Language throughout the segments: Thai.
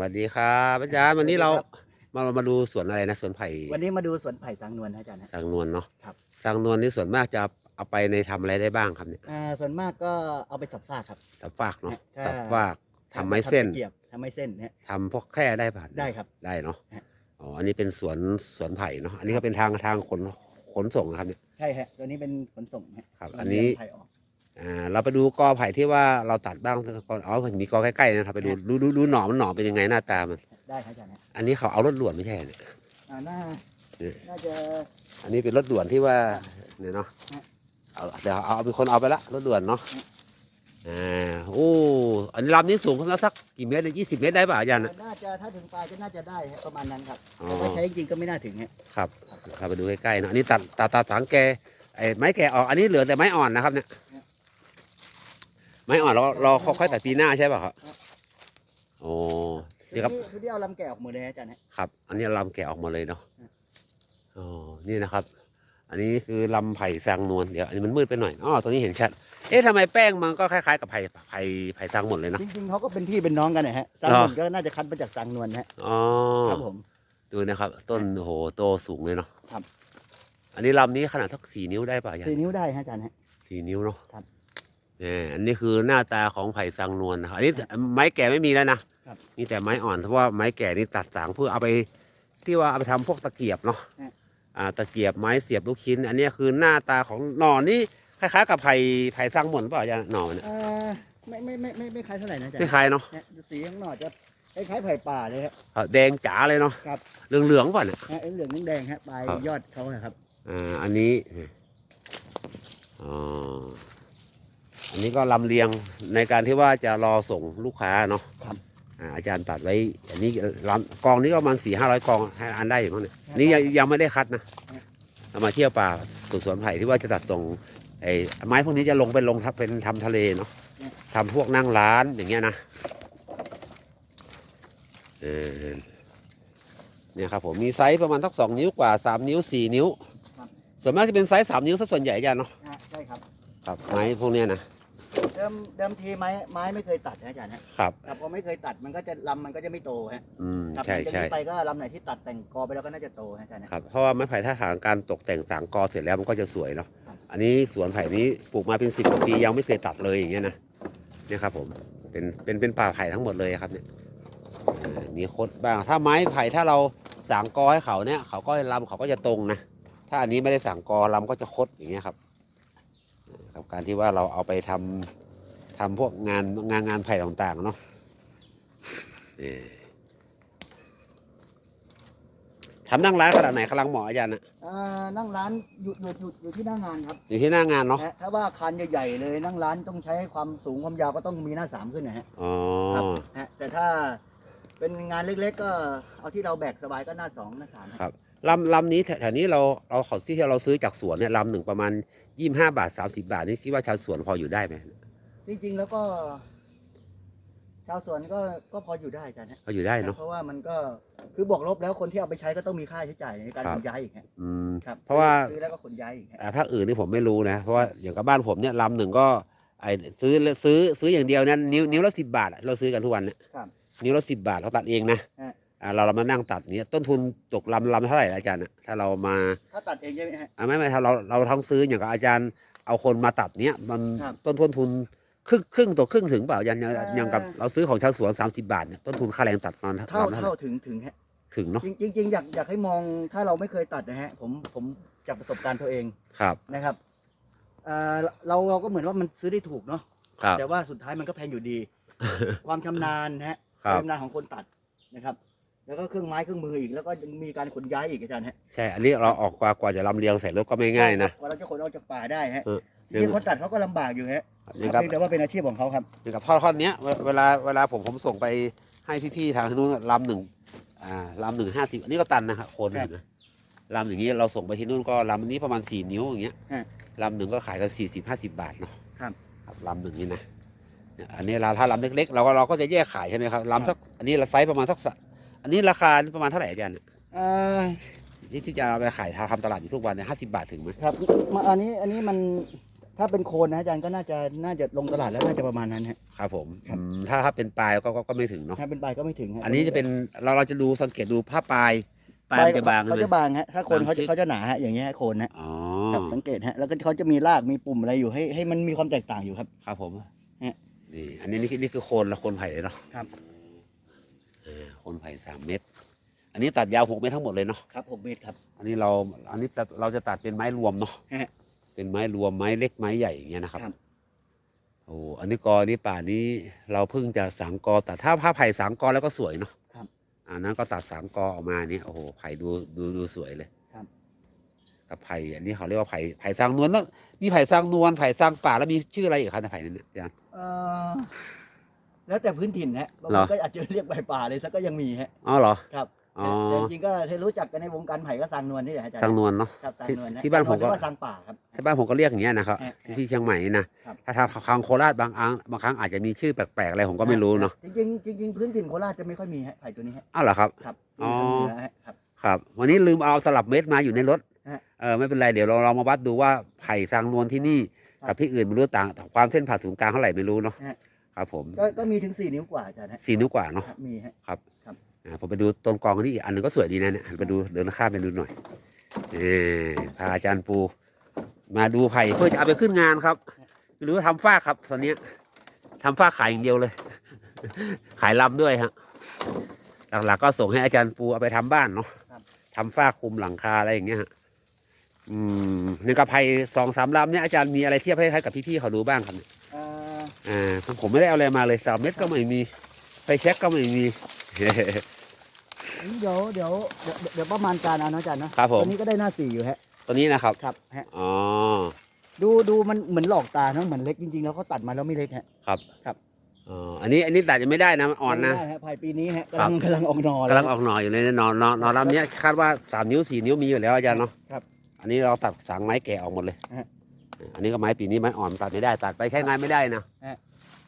วัสดีครับอาจารย์วันนี้เรามาเรามาดูสวนอะไรนะสวนไผ่วันนี้มาดูสวนไผ่สังนวลนะอาจารย์นะสังนวลเนาะครับสังนวลนี่ส่วนมากจะเอาไปในทำอะไรได้บ้างครับเนี่ยอ่าส่วนมากก็เอาไปสับฟากครับสับฟากเนาะถ้าสับฟากทำไม้เส้นทำตะเกียบทำไม้เส้นเนี่ยทำพวกแคร่ได้ป่ะได้ครับได้เนาะฮะอ๋ออันนี้เป็นสวนสวนไผ่เนาะอันนี้ก็เป็นทางทางขนขนส่งนะครับเนี่ยใช่ฮะตัวนี้เป็นขนส่งฮะครับเราอันนี้เลี้ยงไผ่ ออกอ่าเราไปดูกอไผ่ที่ว่าเราตัดบ้างก่อนอ๋อมีกอใกล้ๆนะครับไปดูดูดูดูหน่อมันหน่อเป็นยังไงหน้าตามันได้ครับอาจารย์ฮะอันนี้เขาเอารถด่วนไม่ใช่เนี่ยอ่าน่าเนี่ยน่าจะอันนี้เป็นรถด่วนที่ว่าเนี่ยเนาะฮะเอาเดี๋ยวเอาเอาเป็นคนเอาไปละรถด่วนเนาะฮะอ่าโอ้อันนี้ลำนี้สูงขึ้นแล้วสักกี่เมตรยี่สิบเมตรได้ป่ะอาจารย์น่ะน่าจะถ้าถึงปลายก็น่าจะได้ฮะประมาณนั้นครับอ๋อแต่ว่าใช้จริงๆก็ไม่น่าถึงฮะครับเข้าไปดูใกล้ๆเนาะอันนี้ตัดตัดตัดสังแกไอ้ไม้แก่ออกอันนี้เหลือแต่ไม้อ่อนนะครับเนี่ย ไม้อ่อนเราเราค่อยๆตัดปีหน้าใช่ป่ะครับโอ้นี่ครับอคือที่เอาลำแกะออกหมดเลยฮะอาจารย์ฮะครับ อันนี้ลำแกะออกมาเลยเนาะฮะอ๋อนี่นะครับ อันนี้คือลำไผ่ซางนวลเดี๋ยวอันนี้มันมืดไปหน่อยอ๋อตัวนี้เห็นชัดเอ๊ะทำไมแป้งมันก็คล้ายๆกับไผ่ไผ่ไผ่ซางหมดเลยเนาะจริงๆเขาก็เป็นพี่เป็นน้องกันนะฮะสังเหรอนวลก็น่าจะคัดมาจากสังนวลฮะอ๋อครับผมดูนะครับ ต้นโอ้โหโตสูงเลยเนาะครับ อันนี้ลำนี้ขนาดสักสี่นิ้วได้ป่ะอาจารสี่ย์นิ้วได้ฮะอาจารย์ฮะสี่นิ้วเนาะครับ เนี่ยอันนี้คือหน้าตาของไผ่ซางนวลนะครับอันนี้ไม้แก่ไม่มีแล้วนะครับ มีแต่ไม้อ่อนเพราะว่าไม้แก่นี่ตัดสางเพื่อเอาไปที่ว่าเอาไปทำพวกตะเกียบเนาะฮะ อ่าตะเกียบไม้เสียบลูกชิ้น อันนี้คือหน้าตาของหน่อนี่คล้ายๆกับไผ่ไผ่ซางหมดเปล่าอาจารย์หน่อมันเนี่ยเอ่อไม่ไม่ไม่ไม่ไม่คล้ายเท่าไหร่นะอาจารไม่ย์คล้ายเนาะเนี่ยสีข้างนอกจะคล้ายๆไผ่ป่าเลยฮะ อ่าแดงจ๋าเลยเนาะครับ เหลืองๆป่ะเนี่ย ฮะไอ้เหลืองนี่แดงฮะปลายครับ ยอดเขาอะครับ อ่าอันนี้ อ๋อ อันนี้ก็ลำเลียงในการที่ว่าจะรอส่งลูกค้าเนาะครับอ่าอาจารย์ตัดไว้ อันนี้ลำกองนี้ก็ประมาณสี่ห้าร้อยกองให้อันได้อยู่มั้งเนี่ยนี่ยังยังไม่ได้คัดนะเรามาเที่ยวป่าสวนสวนไผ่ที่ว่าจะตัดส่งไอ้ไม้พวกนี้จะลงไปลงทับเป็นทำทะเลเนาะทำพวกนั่งร้านอย่างเงี้ยนะเออเนี่ยครับผมมีไซส์ประมาณสักสองนิ้วกว่าสามนิ้วสี่นิ้ว ส่วนมากจะเป็นไซส์สามนิ้วซะส่วนใหญ่อาจารย์เนาะฮะใช่ครับครับไม้พวกเนี้ยนะเดิมเดิมทีไม้ไม้ไม่เคยตัดนะอาจารย์ฮะครับแต่พอไม่เคยตัดมันก็จะลำมันก็จะไม่โตฮะอืมครับใช่หลังจากใช่นี้ไปก็ลำไหนที่ตัดแต่งกอไปแล้วก็น่าจะโตฮะอาจารย์ฮะ ครับ เพราะว่าไม้ไผ่ถ้าหากการตกแต่งสางกอเสร็จแล้วมันก็จะสวยเนาะครับ อันนี้สวนไผ่นี้ปลูกมาเป็นสิบกว่าปียังไม่เคยตัดเลยอย่างเงี้ยนะเนี่ยครับผมเป็นเป็นเป็นป่าไผ่ทั้งหมดเลยครับเนี่ยเออมีคดบ้างถ้าไม้ไผ่ถ้าเราสางกอให้เขาเนี่ย เขาก็ลำเขาก็จะตรงนะถ้าอันนี้ไม่ได้สางกอลำก็จะคดอย่างเงี้ยครับเออกับการที่ว่าเราเอาไปทำ ทำพวกงานงานงานไผ่ต่างๆเนาะเออทำนั่งร้านขนาดไหนกำลังเหมาะอาจารย์นะอ่านั่งร้านอยู่อยู่อยู่อยู่ที่หน้างานครับอยู่ที่หน้างานเนาะฮะถ้าว่าคันใหญ่ๆเลยนั่งร้านต้องใช้ความสูงความยาวก็ต้องมีหน้าสามขึ้นนะฮะอ๋อครับฮะแต่ถ้าเป็นงานเล็กๆ ก็เอาที่เราแบกสบายก็หน้าสองหน้าสามฮะครับลำลำนี้แถแถวนี้เราเราขอที่เราซื้อจากสวนเนี่ยลำหนึ่งประมาณยี่ห้าบาทสามสิบาทนี่คิดว่าชาวสวนพออยู่ได้ไหม จริงๆแล้วก็ ชาวสวนก็ก็พออยู่ได้อาจารย์ฮะพออยู่ได้เนาะ เพราะว่ามันก็คือบวกลบแล้วคนที่เอาไปใช้ก็ต้องมีค่าใช้จ่ายในการครับ ขนย้ายอีกฮะอืม ครับเพราะว่า ซื้อแล้วก็ขนย้ายอีกฮะอ่าภาคอื่นนี่ผมไม่รู้นะ เพราะว่าอย่างกับบ้านผมเนี่ยลำหนึ่งก็ไอซื้อซื้อซื้ออย่างเดียวเนี่ยนิ้วนิ้วละสิบบาทอะเราซื้อกันทุกวันเนี่ยครับ นิ้วละสิบบาทเราตัดเองนะฮะอ่าเราเรามานั่งตัดเนี่ยต้นทุนตกลำลำเท่าไหร่อาจารย์อะถ้าเรามาถ้าตัดเองใช่ไหมฮะ อ่าไม่ไม่ถ้าเราเราทั้งซื้ออย่างกับอาจารย์เอาคนมาตัดเนี้ยมันครับ ต้นทุนทุน ครึ่งครึ่งต่อครึ่งถึงเปล่าอย่างอย่างเอ่ออย่างกับเราซื้อของชาวสวนสามสิบาทเนี่ยต้นทุนค่าแรงตัดมันเท่าลำเท่าถึงถึงฮะถึงเนาะจริงๆจริงๆอยากอยากให้มองถ้าเราไม่เคยตัดนะฮะผมผมจากประสบการณ์ตัวเองครับนะครับเอ่อเราเราก็เหมือนว่ามันซื้อได้ถูกเนาะครับ แต่ว่าสุดท้ายมันก็แพงอยู่ดี ความชำนาญนะฮะครัคบวามชำนาญของคนตัดนะครับ แล้วก็เครื่องไม้เครื่องมืออีกแล้วก็ยังมีการขนย้ายอีกอาจารย์ฮะ ใช่ อันนี้เราออกกว่ากว่าจะลำเลียงใส่รถก็ไม่ง่ายนะ กว่าเราจะขนออกจากป่าได้ฮะ เออ จริงๆคนตัดเขาก็ลำบากอยู่ฮะอย่างกับ เพียงแต่ว่าเป็นอาชีพของเขาครับ อย่างกับท่อท่อนเนี้ยเวเวลาเวลาผมผมส่งไปให้พี่ๆทางนู้นลำหนึ่งอ่าลำหนึ่งห้าสิบอันนี้ก็ตันนะครับคนครับเห็นไหมลำอย่างนี้เราส่งไปที่นู่นก็ลำนี้ประมาณสี่นิ้วอย่างเงี้ยฮะลำหนึ่งก็ขายกันสี่สิบห้าสิบบาทเนาะครับ ครับลำหนึ่งนี่นะเนี่ยอันนี้ราถ้าลำเล็กๆเราก็เราก็จะแยกขายใช่ไหมครับลำสักอันนี้ไซส์ประมาณสักสะอันนี้ราคาประมาณเท่าไหร่อาจารย์เนี่ยเอ่อที่ที่จะเอาไปขายทำตลาดอยู่ทุกวันเนี่ยห้าสิบาทถึงไหมครับมาอันนี้อันนี้มัน ถถ้าเป็นโคนนะอาจารย์ก็น่าจะน่าจะลงตลาดแล้วน่าจะประมาณนั้นฮะ ครับผมครับ อืมถ้าถ้าเป็นปลายก็ก็ก็ไม่ถึงเนาะถ้าเป็นปลายก็ไม่ถึงฮะอันนี้จะเป็นเราเราจะดูสังเกตดูผ้าปลายปลายมันจะบางเขาใช่จะไหม บางฮะถ้าโคนบางเขาชิจะด เขาจะหนาฮะอย่างเงี้ยฮะโคนฮะอ๋อครับสังเกตฮะแล้วก็เขาจะมีรากมีปุ่มอะไรอยู่ให้ให้มันมีความแตกต่างอยู่ครับ ครับผมฮะนี่อันนี้นี่คือนี่คือโคนละโคนไผ่เลยเนาะครับอ่าโคนไผ่สามเมตร อันนี้ตัดยาวหกเมตรทั้งหมดเลยเนาะครับหกเมตรครับ อันนี้เราอันนี้ตัดเราจะตัดเป็นไม้รวมเนาะฮะ เป็นไม้รวมไม้เล็กไม้ใหญ่อย่างเงี้ยนะครับครับ โอ้อันนี้กอนี้ป่านี้เราเพิ่งจะสามกอตัดถ้าผ้าไผ่สามกอแล้วก็สวยเนาะครับอันนั้นก็ตัดสามกอออกมาเนี่ยโอ้โหไผ่ดูดูดูสวยเลยครับ กับไผ่อันนี้เขาเรียกว่าไผ่ไผ่สร้างนวลแล้วนี่ไผ่สร้างนวลไผ่สร้างป่าแล้วมีชื่ออะไรอีกครับในไผ่นั้นเนี่ยอาจารย์ เอ่อแล้วแต่พื้นถิ่นฮะบางเหรคอ นก็อาจจะเรียกใบป่าเลยสักก็ยังมีฮะ อ๋อเหรอครับ อ๋อแต่แต่จริงๆก็ที่รู้จักกันในวงการไผ่ก็สางนวลนี่แหละอาจารย์สร้างนวลเนาะ ครับสางที่นวละที่บ้านผมก็ เรียว่าสางป่าครับ ที่บ้านผมก็เรียกอย่างเงี้ยนะครับฮะที่ที่เชียงใหม่นะครับ ถ้าทางทางโคราชบางอังบางครั้งอาจจะมีชื่อแปลกๆอะไรผมก็ไม่รู้เนาะ จริงๆจริงๆพื้นถิ่นโคราชจะไม่ค่อยมีฮะไผ่ตัวนี้ฮะอ้าวเหรอครับ ครับอ๋อยู่ทางเหนืฮะครับ ครับ วันนี้ลืมเอาสลับเม็ดมาอยู่ในรถ ฮะเออไม่เป็นไรเดี๋ยวเราเรามาวัดดูว่าไผ่สร้างนวลที่นี่ครับกับที่อื่นไม่รู้ต่างความเส้นผ่าศูนย์กลางเท่าไหร่ไม่รู้เนาะ ฮะ ครับผมก็ก็มีถึงสี่นิ้วกว่าอาจารย์ฮะสี่นิ้วกว่าเนาะ ครับมีฮะอ่า ผมไปดูต้นกองที่อีกอันหนึงก็สวยดีนะเนี่ยไปดูเดินข้ามไปดูหน่อยเออพาอาจารย์ปู มาดูไผ่เพื่อจะเอาไปขึ้นงานครับ หรือว่าทำฝ้าครับ ตอนเนี้ยทำฝ้าขายอย่างเดียวเลย ขายลำด้วยฮะหลักๆก็ส่งให้อาจารย์ปูเอาไปทำบ้านเนาะทำฝ้าคลุมหลังคาอะไรอย่างเงี้ยฮะอืมหนึ่งกับไผ่สองสามลำเนี่ยอาจารย์มีอะไรเทียบให้ให้กับพี่ๆเขาดูบ้างครับเนี่ยเอ่ออ่าผมไม่ได้เอาอะไรมาเลยสามเม็ดก็ไม่มีไฟแช็กก็ไม่มี เดี๋ยวเดี๋ยวเดี๋ยวเดี๋ยวประมาณการเอานะอาจารย์นะครับผมตัวนี้ก็ได้หน้าสี่อยู่ฮะตัวนี้นะครับครับฮะอ๋อดูดูมันเหมือนหลอกตาเนอะเหมือนเล็กจริงๆแล้วเขาตัดมาแล้วไม่เล็กฮะครับครับอ๋ออันนี้อันนี้ตัดยังไม่ได้นะมันอ่อนนะไม่ได้ฮะภายปีนี้ฮะครักำบลังกำลังออกหนอกำลังออกหน่อยอยู่เลยนะนอนนอนนอนลำเนี้ยคาดว่าสามนิ้วสี่นิ้วมีอยู่แล้วอาจารย์เนาะครับอันนี้เราตัดสางไม้แก่ออกหมดเลยฮะอันนี้ก็ไม้ปีนี้ไม้อ่อนตัดไม่ได้ตัดไปใช้งานไม่ได้นะฮะ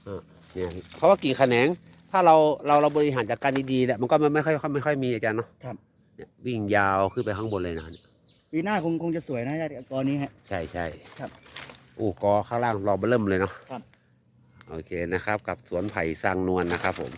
เออเนี่ยเพราะว่ากิ่งแขนง ถ้าเราเราเราบริหารจัดการดีๆเนี่ยมันก็ไม่ไม่ค่อยไม่ค่อยมีอาจารย์เนาะครับ เนี่ยวิ่งยาวขึ้นไปข้างบนเลยนะเนี่ยปีหน้าคงคงจะสวยนะอาจารย์กรนี้ฮะ ใช่ใช่ครับโอ้กอข้างล่างรอเบอร์เริ่มเลยเนาะครับ โอเคนะครับ กับสวนไผ่สร้างนวลนะครับผม